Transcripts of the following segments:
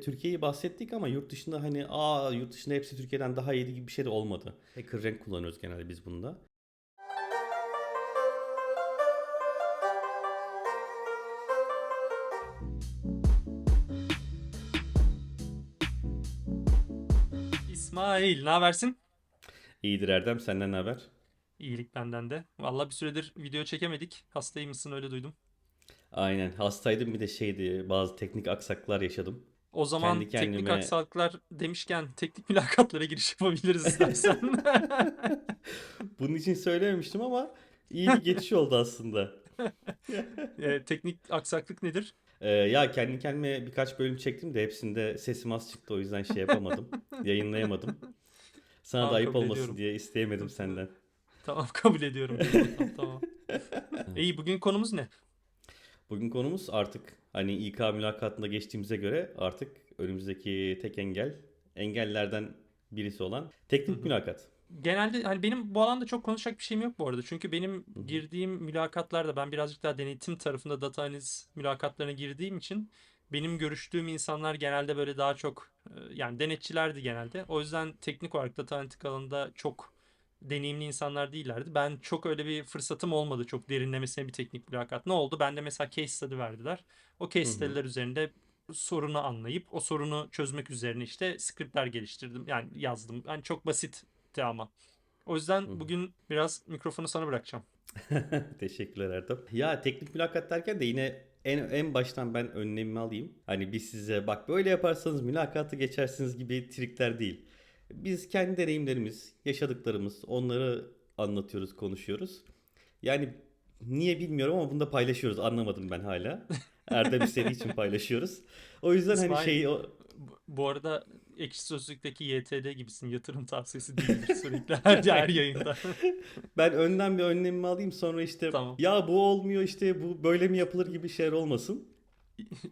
Türkiye'yi bahsettik ama yurt dışında hani aa yurt dışında hepsi Türkiye'den daha iyiydi gibi bir şey de olmadı. Hacker rank kullanıyoruz genelde biz bunda. İsmail, ne habersin? İyidir Erdem senden ne haber? İyilik benden de. Vallahi bir süredir video çekemedik. Hastaymışsın öyle duydum. Aynen hastaydım bir de şeydi bazı teknik aksaklar yaşadım. O zaman Kendi teknik kendime- aksaklıklar demişken teknik mülakatlara giriş yapabiliriz istersen. Bunun için söylememiştim ama iyi bir geçiş oldu aslında. Ee, teknik aksaklık nedir? Ee, ya kendi kendime birkaç bölüm çektim de hepsinde sesim az çıktı o yüzden şey yapamadım. yayınlayamadım. Sana Tamam, da ayıp olmasın ediyorum. diye isteyemedim senden. Tamam kabul ediyorum. Tamam, tamam. İyi bugün konumuz ne? Bugün konumuz artık hani İK mülakatında geçtiğimize göre artık önümüzdeki tek engel engellerden birisi olan teknik mülakat. Genelde hani benim bu alanda çok konuşacak bir şeyim yok bu arada. Çünkü benim girdiğim mülakatlarda ben birazcık daha denetim tarafında data analiz mülakatlarına girdiğim için benim görüştüğüm insanlar genelde böyle daha çok e, yani denetçilerdi genelde. O yüzden teknik olarak data analitik alanında çok deneyimli insanlar değillerdi. Ben çok öyle bir fırsatım olmadı çok derinlemesine bir teknik mülakat. Ne oldu? Bende mesela case study verdiler. O case study'ler üzerinde sorunu anlayıp o sorunu çözmek üzerine işte scriptler geliştirdim. Yani yazdım. Yani çok basitti ama. O yüzden hı. bugün biraz mikrofonu sana bırakacağım. Teşekkürler Erdem. Ya teknik mülakat derken de yine en, en baştan ben önlemimi alayım. Hani biz size bak böyle yaparsanız mülakatı geçersiniz gibi trikler değil. Biz kendi deneyimlerimiz, yaşadıklarımız onları anlatıyoruz, konuşuyoruz. Yani niye bilmiyorum ama bunu da paylaşıyoruz. Anlamadım ben hala. Erdem istediği için paylaşıyoruz. O yüzden hani İsmail, şey o, Bu, bu arada Ekşi Sözlük'teki YTD gibisin. Yatırım tavsiyesi değildir sürekli her, her yayında. ben önden bir önlemimi alayım sonra işte Tamam. ya bu olmuyor işte bu böyle mi yapılır gibi şeyler olmasın.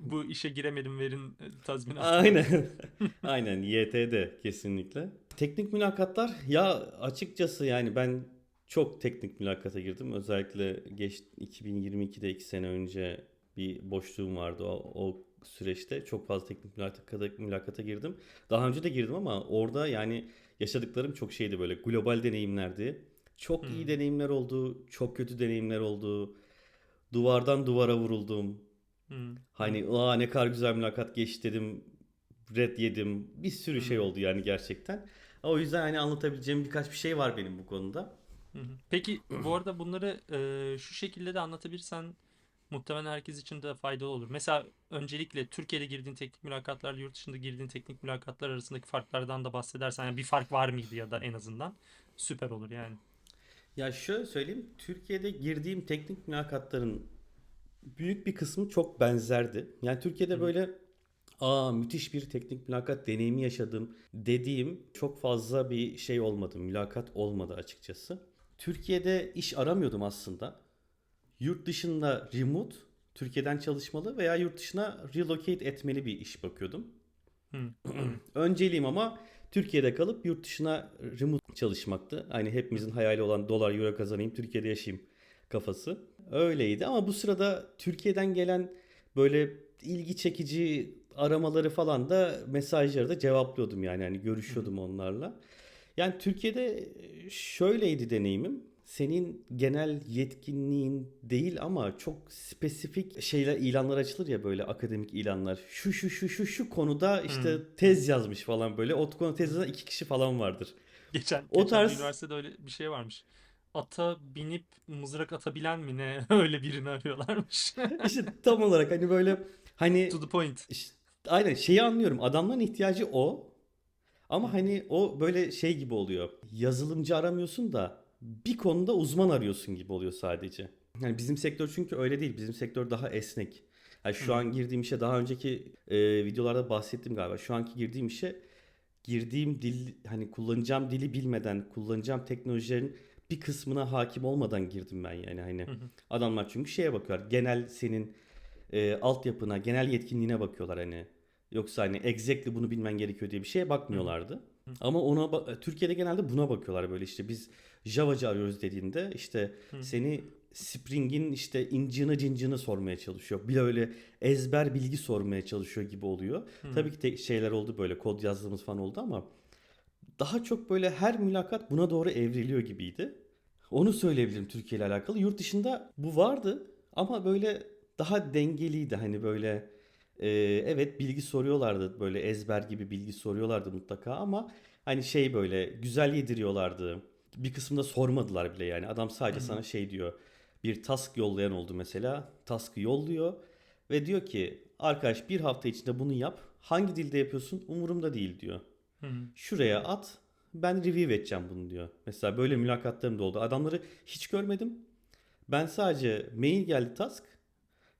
Bu işe giremedim verin e, tazminatı. Aynen. Aynen YTD kesinlikle. Teknik mülakatlar ya açıkçası yani ben çok teknik mülakata girdim. Özellikle geç 2022'de 2 sene önce bir boşluğum vardı o, o süreçte. Çok fazla teknik mülakata, mülakata girdim. Daha önce de girdim ama orada yani yaşadıklarım çok şeydi böyle global deneyimlerdi. Çok iyi Hmm. deneyimler oldu, çok kötü deneyimler oldu. Duvardan duvara vuruldum. Hmm. Hani aa ne kadar güzel mülakat geçti dedim. Red yedim. Bir sürü şey Hmm. oldu yani gerçekten. O yüzden hani anlatabileceğim birkaç bir şey var benim bu konuda. Peki bu arada bunları e, şu şekilde de anlatabilirsen muhtemelen herkes için de faydalı olur. Mesela öncelikle Türkiye'de girdiğin teknik mülakatlarla yurt dışında girdiğin teknik mülakatlar arasındaki farklardan da bahsedersen yani bir fark var mıydı ya da en azından süper olur yani. Ya şöyle söyleyeyim. Türkiye'de girdiğim teknik mülakatların büyük bir kısmı çok benzerdi. Yani Türkiye'de Hı. böyle aa müthiş bir teknik mülakat deneyimi yaşadım dediğim çok fazla bir şey olmadı. Mülakat olmadı açıkçası. Türkiye'de iş aramıyordum aslında. Yurt dışında remote, Türkiye'den çalışmalı veya yurt dışına relocate etmeli bir iş bakıyordum. Hı. Önceliğim ama Türkiye'de kalıp yurt dışına remote çalışmaktı. Hani hepimizin hayali olan dolar euro kazanayım Türkiye'de yaşayayım kafası. Öyleydi ama bu sırada Türkiye'den gelen böyle ilgi çekici aramaları falan da mesajları da cevaplıyordum yani hani görüşüyordum onlarla. Yani Türkiye'de şöyleydi deneyimim. Senin genel yetkinliğin değil ama çok spesifik şeyler ilanlar açılır ya böyle akademik ilanlar. Şu şu şu şu şu konuda işte Hmm. tez yazmış falan böyle. O konu tez yazan iki kişi falan vardır. Geçen, O geçen tarz- üniversitede öyle bir şey varmış. Ata binip mızrak atabilen mi ne? Öyle birini arıyorlarmış. İşte tam olarak hani böyle hani To the point. İşte, aynen şeyi anlıyorum. Adamların ihtiyacı o. Ama hani o böyle şey gibi oluyor. Yazılımcı aramıyorsun da bir konuda uzman arıyorsun gibi oluyor sadece. Yani bizim sektör çünkü öyle değil. Bizim sektör daha esnek. Yani şu Hı. an girdiğim işe daha önceki e, videolarda bahsettim galiba. Şu anki girdiğim işe girdiğim dil hani kullanacağım dili bilmeden kullanacağım teknolojilerin bir kısmına hakim olmadan girdim ben yani hani. Hı hı. Adamlar çünkü şeye bakıyorlar. Genel senin e, altyapına, genel yetkinliğine bakıyorlar hani. Yoksa hani exactly bunu bilmen gerekiyor diye bir şeye bakmıyorlardı. Ama ona Türkiye'de genelde buna bakıyorlar böyle işte biz Java'cı arıyoruz dediğinde işte Hı. seni Spring'in işte incini cincini sormaya çalışıyor. Bir de öyle ezber bilgi sormaya çalışıyor gibi oluyor. Tabii ki de şeyler oldu böyle kod yazdığımız falan oldu ama daha çok böyle her mülakat buna doğru evriliyor gibiydi. Onu söyleyebilirim Türkiye ile alakalı. Yurt dışında bu vardı ama böyle daha dengeliydi. Hani böyle e, evet bilgi soruyorlardı böyle ezber gibi bilgi soruyorlardı mutlaka ama hani şey böyle güzel yediriyorlardı. Bir kısmında sormadılar bile yani. Adam sadece sana şey diyor. Bir task yollayan oldu mesela. Task'ı yolluyor ve diyor ki arkadaş bir hafta içinde bunu yap. Hangi dilde yapıyorsun? Umurumda değil diyor. Hı hı. Şuraya at. Ben review edeceğim bunu diyor. Mesela böyle mülakatlarım da oldu. Adamları hiç görmedim. Ben sadece mail geldi task.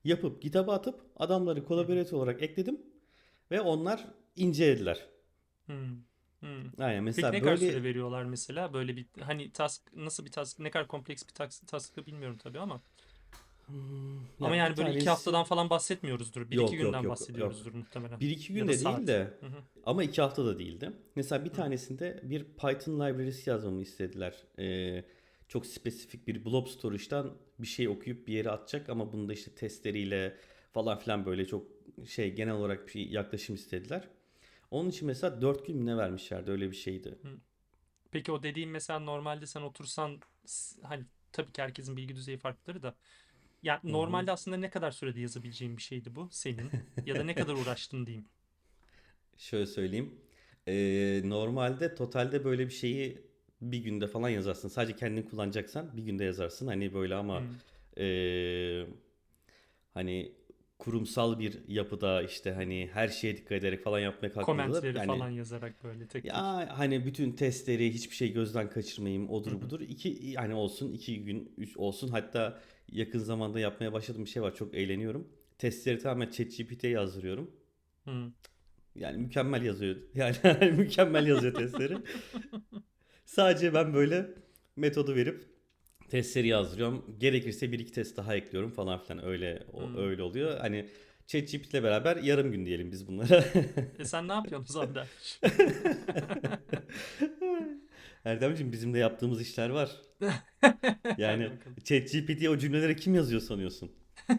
Yapıp GitHub'a atıp adamları collaborator olarak ekledim. Ve onlar incelediler. Hı. Hı. Aynen Peki mesela ne kadar böyle süre veriyorlar mesela böyle bir hani task nasıl bir task ne kadar kompleks bir task, task'ı bilmiyorum tabii ama ama Ya yani bir böyle iki tanesi- haftadan falan bahsetmiyoruzdur. Bir Yok, iki yok, günden yok, bahsediyoruzdur muhtemelen. bir iki Ya da günde saat. değil de Hı hı. ama iki hafta da değildi. Mesela bir tanesinde bir Python library'si yazmamı istediler. Ee, çok spesifik bir blob storage'dan bir şey okuyup bir yere atacak ama bunu da işte testleriyle falan filan böyle çok şey genel olarak bir yaklaşım istediler. Onun için mesela 4 gün mü ne vermişlerdi öyle bir şeydi. Peki o dediğim mesela normalde sen otursan s- hani tabii ki herkesin bilgi düzeyi farklıdır da yani normalde aslında ne kadar sürede yazabileceğin bir şeydi bu senin ya da ne kadar uğraştın diyeyim. Şöyle söyleyeyim. Ee, normalde totalde böyle bir şeyi bir günde falan yazarsın. Sadece kendin kullanacaksan bir günde yazarsın. Hani böyle ama Hmm. ee, hani kurumsal bir yapıda işte hani her şeye dikkat ederek falan yapmaya Komentleri yani falan yazarak böyle tek tek. ya hani bütün testleri hiçbir şey gözden kaçırmayayım odur budur iki yani olsun iki gün üç olsun hatta yakın zamanda yapmaya başladığım bir şey var çok eğleniyorum. Testleri tamamen ChatGPT'ye yazdırıyorum. Hı. Yani mükemmel yazıyor. Yani mükemmel yazıyor testleri. Sadece ben böyle metodu verip testleri yazdırıyorum. Gerekirse bir iki test daha ekliyorum falan filan. Öyle o- Hmm. öyle oluyor. Hani ChatGPT ile beraber yarım gün diyelim biz bunlara. E sen ne yapıyorsun Zander? Erdemciğim bizim de yaptığımız işler var. Yani. ChatGPT'ye o cümleleri kim yazıyor sanıyorsun?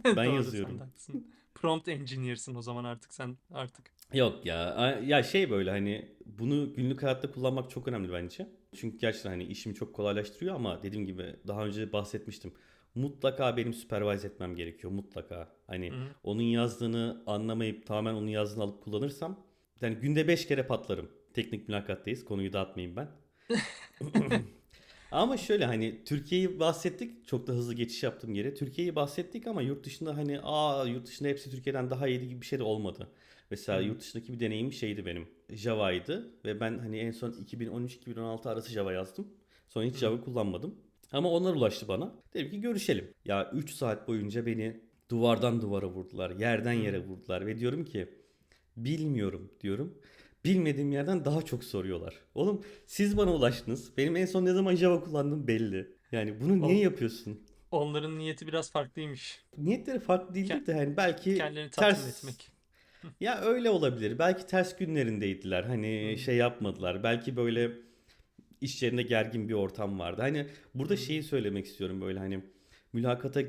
Ben Doğru, yazıyorum. sen. Prompt engineer'sın o zaman artık sen artık. Yok ya. Ya şey böyle hani bunu günlük hayatta kullanmak çok önemli bence. Çünkü gerçekten hani işimi çok kolaylaştırıyor ama dediğim gibi daha önce bahsetmiştim. Mutlaka benim supervise etmem gerekiyor mutlaka. Hani Hı. onun yazdığını anlamayıp tamamen onun yazdığını alıp kullanırsam yani günde 5 kere patlarım. Teknik mülakattayız. Konuyu dağıtmayayım ben. Ama şöyle hani Türkiye'yi bahsettik. Çok da hızlı geçiş yaptım geri. Türkiye'yi bahsettik ama yurt dışında hani aa yurt dışında hepsi Türkiye'den daha iyiydi gibi bir şey de olmadı. Mesela Hı. yurt dışındaki bir deneyim şeydi benim. Java'ydı ve ben hani en son 2013-2016 arası Java yazdım. Sonra hiç Java kullanmadım. Ama onlar ulaştı bana. Dedim ki görüşelim. Ya 3 saat boyunca beni duvardan duvara vurdular. Yerden yere vurdular ve diyorum ki bilmiyorum diyorum. Bilmediğim yerden daha çok soruyorlar. Oğlum siz bana ulaştınız. Benim en son ne zaman Java kullandığım belli. Yani bunu niye yapıyorsun? Onların niyeti biraz farklıymış. Niyetleri farklı değildir de hani belki Kendilerini tatmin ters etmek. Ya öyle olabilir. Belki ters günlerindeydiler. Hani şey yapmadılar. Belki böyle iş yerinde gergin bir ortam vardı. Hani burada şeyi söylemek istiyorum böyle hani mülakata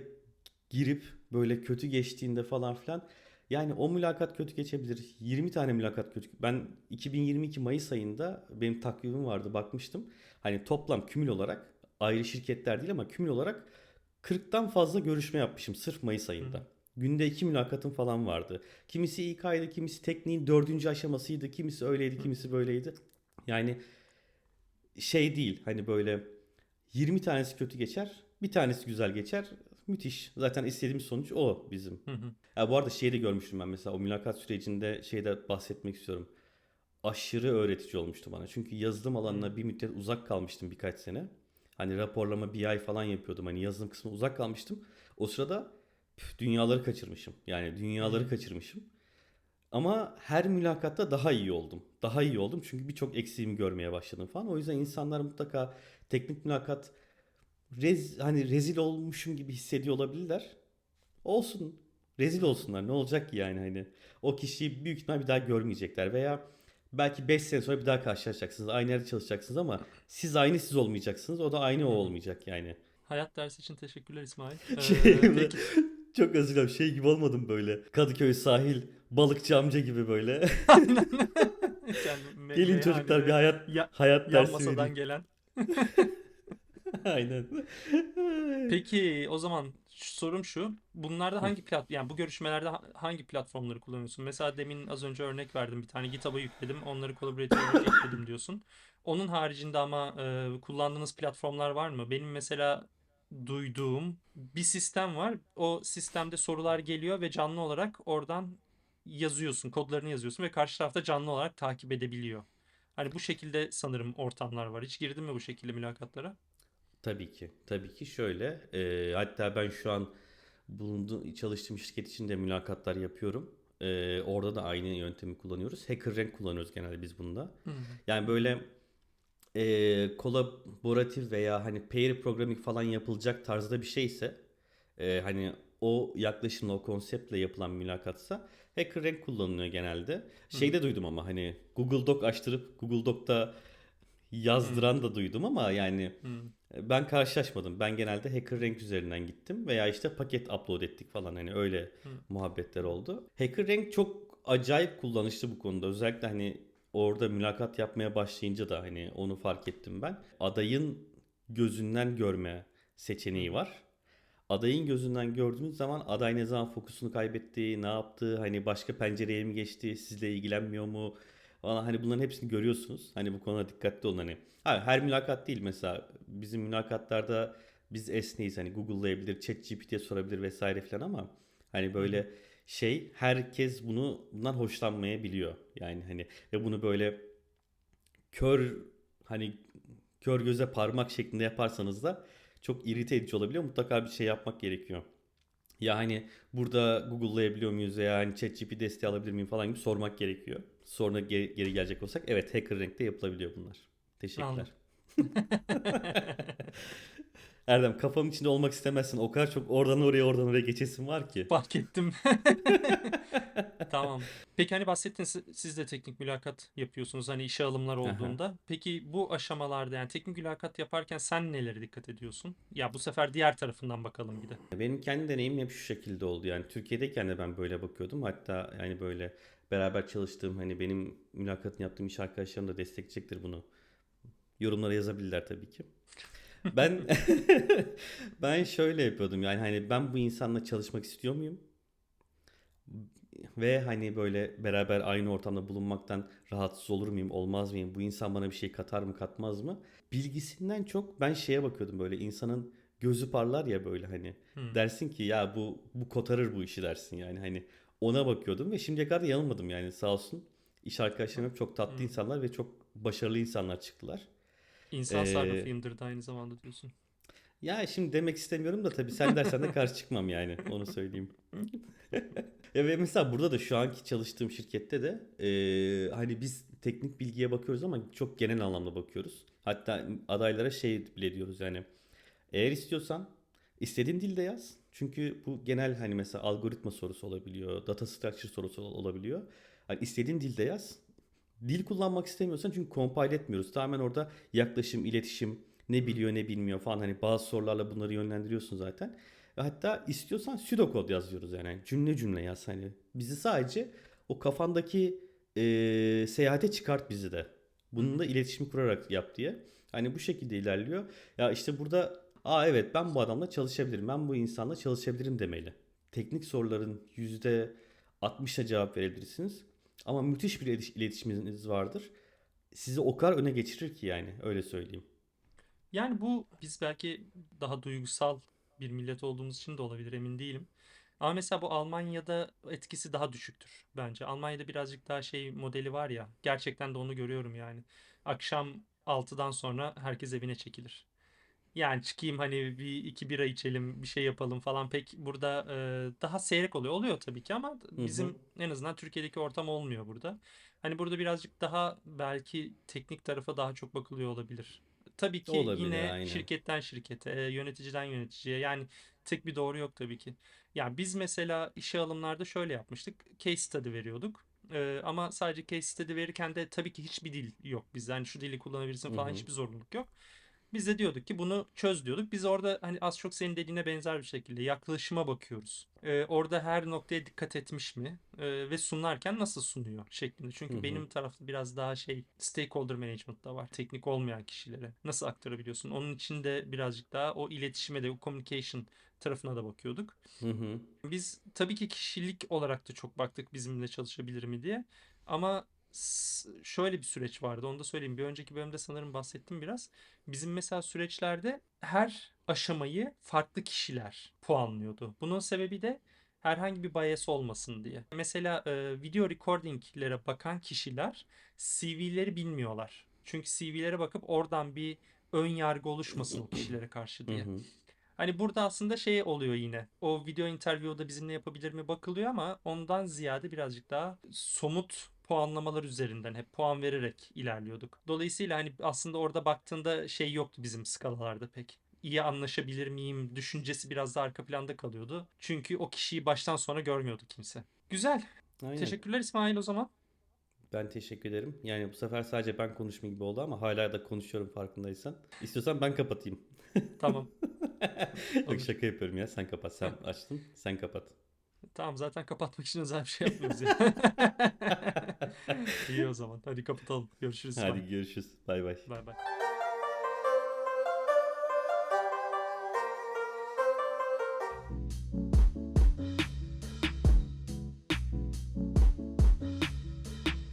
girip böyle kötü geçtiğinde falan filan yani o mülakat kötü geçebilir. 20 tane mülakat kötü. Ben 2022 Mayıs ayında benim takvimim vardı bakmıştım. Hani toplam kümül olarak ayrı şirketler değil ama kümül olarak 40'tan fazla görüşme yapmışım sırf Mayıs ayında. Günde iki mülakatım falan vardı. Kimisi İK'ydı, kimisi tekniğin dördüncü aşamasıydı, kimisi öyleydi, kimisi böyleydi. Yani şey değil hani böyle 20 tanesi kötü geçer, bir tanesi güzel geçer. Müthiş. Zaten istediğimiz sonuç o bizim. Hı hı. Ya bu arada şeyi de görmüştüm ben mesela o mülakat sürecinde şeyde bahsetmek istiyorum. Aşırı öğretici olmuştu bana. Çünkü yazılım alanına bir müddet uzak kalmıştım birkaç sene. Hani raporlama BI falan yapıyordum. Hani yazılım kısmına uzak kalmıştım. O sırada dünyaları kaçırmışım. Yani dünyaları kaçırmışım. Ama her mülakatta daha iyi oldum. Daha iyi oldum çünkü birçok eksiğimi görmeye başladım falan. O yüzden insanlar mutlaka teknik mülakat rez, hani rezil olmuşum gibi hissediyor olabilirler. Olsun. Rezil olsunlar. Ne olacak ki yani hani. O kişiyi büyük ihtimal bir daha görmeyecekler veya belki 5 sene sonra bir daha karşılaşacaksınız. Aynı yerde çalışacaksınız ama siz aynı siz olmayacaksınız. O da aynı o olmayacak yani. Hayat dersi için teşekkürler İsmail. Ee, peki çok özür dilerim. Şey gibi olmadım böyle. Kadıköy sahil balıkçı amca gibi böyle. aynen. Me- Gelin çocuklar bir hayat ya, hayat dersi masadan vereyim. gelen. Aynen. Peki o zaman sorum şu. Bunlarda hangi plat yani bu görüşmelerde ha- hangi platformları kullanıyorsun? Mesela demin az önce örnek verdim bir tane GitHub'a yükledim. Onları collaborative olarak ekledim diyorsun. Onun haricinde ama e, kullandığınız platformlar var mı? Benim mesela duyduğum bir sistem var. O sistemde sorular geliyor ve canlı olarak oradan yazıyorsun, kodlarını yazıyorsun ve karşı tarafta canlı olarak takip edebiliyor. Hani bu şekilde sanırım ortamlar var. Hiç girdin mi bu şekilde mülakatlara? Tabii ki. Tabii ki şöyle. e, hatta ben şu an bulunduğum çalıştığım şirket için de mülakatlar yapıyorum. E, orada da aynı yöntemi kullanıyoruz. HackerRank kullanıyoruz genelde biz bunda. Hı. Yani böyle e, kolaboratif veya hani pair programming falan yapılacak tarzda bir şeyse e, hani o yaklaşımla o konseptle yapılan mülakatsa HackerRank kullanılıyor genelde. Şeyde duydum ama hani Google Doc açtırıp Google Doc'ta yazdıran da duydum ama yani Hı. ben karşılaşmadım. Ben genelde HackerRank üzerinden gittim veya işte paket upload ettik falan hani öyle Hı. muhabbetler oldu. HackerRank çok acayip kullanışlı bu konuda. Özellikle hani orada mülakat yapmaya başlayınca da hani onu fark ettim ben. Adayın gözünden görme seçeneği var. Adayın gözünden gördüğünüz zaman aday ne zaman fokusunu kaybetti, ne yaptı, hani başka pencereye mi geçti, sizle ilgilenmiyor mu falan hani bunların hepsini görüyorsunuz. Hani bu konuda dikkatli olun hani. Ha, her mülakat değil mesela bizim mülakatlarda biz esneyiz hani Google'layabilir, ChatGPT'ye sorabilir vesaire falan ama hani böyle şey herkes bunu bundan hoşlanmayabiliyor. Yani hani ve bunu böyle kör hani kör göze parmak şeklinde yaparsanız da çok irite edici olabiliyor. Mutlaka bir şey yapmak gerekiyor. Ya hani burada Google'layabiliyor muyuz veya hani ChatGPT desteği alabilir miyim falan gibi sormak gerekiyor. Sonra geri, geri gelecek olsak evet HackerRank'te yapılabiliyor bunlar. Teşekkürler. Erdem kafamın içinde olmak istemezsin. O kadar çok oradan oraya oradan oraya geçesim var ki. Fark ettim. Tamam. Peki hani bahsettiniz siz de teknik mülakat yapıyorsunuz hani işe alımlar Aha. olduğunda. Peki bu aşamalarda yani teknik mülakat yaparken sen nelere dikkat ediyorsun? Ya bu sefer diğer tarafından bakalım bir de. Benim kendi deneyimim hep şu şekilde oldu. Yani Türkiye'deyken de ben böyle bakıyordum. Hatta yani böyle beraber çalıştığım hani benim mülakatını yaptığım iş arkadaşlarım da destekleyecektir bunu. Yorumlara yazabilirler tabii ki. Ben ben şöyle yapıyordum yani hani ben bu insanla çalışmak istiyor muyum? Ve hani böyle beraber aynı ortamda bulunmaktan rahatsız olur muyum, olmaz mıyım? Bu insan bana bir şey katar mı, katmaz mı? Bilgisinden çok ben şeye bakıyordum böyle insanın gözü parlar ya böyle hani. Hmm. Dersin ki ya bu bu kotarır bu işi dersin yani hani ona bakıyordum ve şimdiye kadar da yanılmadım yani sağ olsun. İş arkadaşlarım hep çok tatlı Hmm. insanlar ve çok başarılı insanlar çıktılar. İnsan Ee, sarrafı indirdi aynı zamanda diyorsun. Ya şimdi demek istemiyorum da tabii sen dersen de karşı çıkmam yani onu söyleyeyim. Ya ve mesela burada da şu anki çalıştığım şirkette de eee, hani biz teknik bilgiye bakıyoruz ama çok genel anlamda bakıyoruz. Hatta adaylara şey bile diyoruz yani eğer istiyorsan istediğin dilde yaz. Çünkü bu genel hani mesela algoritma sorusu olabiliyor, data structure sorusu ol- olabiliyor. Hani istediğin dilde yaz. Dil kullanmak istemiyorsan çünkü compile etmiyoruz. Tamamen orada yaklaşım, iletişim, ne biliyor ne bilmiyor falan hani bazı sorularla bunları yönlendiriyorsun zaten. Hatta istiyorsan pseudokod yazıyoruz yani. Yani cümle cümle yaz hani. Bizi sadece o kafandaki eee, seyahate çıkart bizi de. Bununla iletişim kurarak yap diye. Hani bu şekilde ilerliyor. Ya işte burada aa evet ben bu adamla çalışabilirim. Ben bu insanla çalışabilirim demeli. Teknik soruların %60'a cevap verebilirsiniz. Ama müthiş bir iletiş- iletişiminiz vardır. Sizi o kadar öne geçirir ki yani öyle söyleyeyim. Yani bu biz belki daha duygusal bir millet olduğumuz için de olabilir emin değilim. Ama mesela bu Almanya'da etkisi daha düşüktür bence. Almanya'da birazcık daha şey modeli var ya. Gerçekten de onu görüyorum yani. Akşam 6'dan sonra herkes evine çekilir. Yani çıkayım hani bir iki bira içelim, bir şey yapalım falan pek burada e, daha seyrek oluyor. Oluyor tabii ki ama Hı hı. bizim en azından Türkiye'deki ortam olmuyor burada. Hani burada birazcık daha belki teknik tarafa daha çok bakılıyor olabilir. Tabii ki Olabilir yine aynen. şirketten şirkete, yöneticiden yöneticiye yani tek bir doğru yok tabii ki. Yani biz mesela işe alımlarda şöyle yapmıştık. Case study veriyorduk. E, ama sadece case study verirken de tabii ki hiçbir dil yok bizde. Hani şu dili kullanabilirsin Hı falan hı. hiçbir zorunluluk yok. Biz de diyorduk ki bunu çöz diyorduk. Biz orada hani az çok senin dediğine benzer bir şekilde yaklaşıma bakıyoruz. Ee, orada her noktaya dikkat etmiş mi? Ee, ve sunarken nasıl sunuyor şeklinde. Çünkü Hı hı. benim tarafta biraz daha şey stakeholder management da var. Teknik olmayan kişilere nasıl aktarabiliyorsun? Onun için de birazcık daha o iletişime de o communication tarafına da bakıyorduk. Hı hı. Biz tabii ki kişilik olarak da çok baktık bizimle çalışabilir mi diye. Ama şöyle bir süreç vardı. Onu da söyleyeyim. Bir önceki bölümde sanırım bahsettim biraz. Bizim mesela süreçlerde her aşamayı farklı kişiler puanlıyordu. Bunun sebebi de herhangi bir bias olmasın diye. Mesela e, video recordinglere bakan kişiler CV'leri bilmiyorlar. Çünkü CV'lere bakıp oradan bir ön yargı oluşmasın o kişilere karşı diye. Hani burada aslında şey oluyor yine. O video interview'da bizimle yapabilir mi bakılıyor ama ondan ziyade birazcık daha somut puanlamalar üzerinden hep puan vererek ilerliyorduk. Dolayısıyla hani aslında orada baktığında şey yoktu bizim skalalarda pek. İyi anlaşabilir miyim düşüncesi biraz da arka planda kalıyordu. Çünkü o kişiyi baştan sona görmüyordu kimse. Güzel. Aynen. Teşekkürler İsmail o zaman. Ben teşekkür ederim. Yani bu sefer sadece ben konuşmayayım gibi oldu ama hala da konuşuyorum farkındaysan. İstiyorsan ben kapatayım. Tamam. Yok şaka yapıyorum ya. Sen kapat. Sen açtın. Sen kapat. Tamam zaten kapatmak için özel bir şey yapmıyoruz ya. İyi o zaman. Hadi kapatalım. Görüşürüz. Hadi görüşürüz. Bay bay. Bay bay.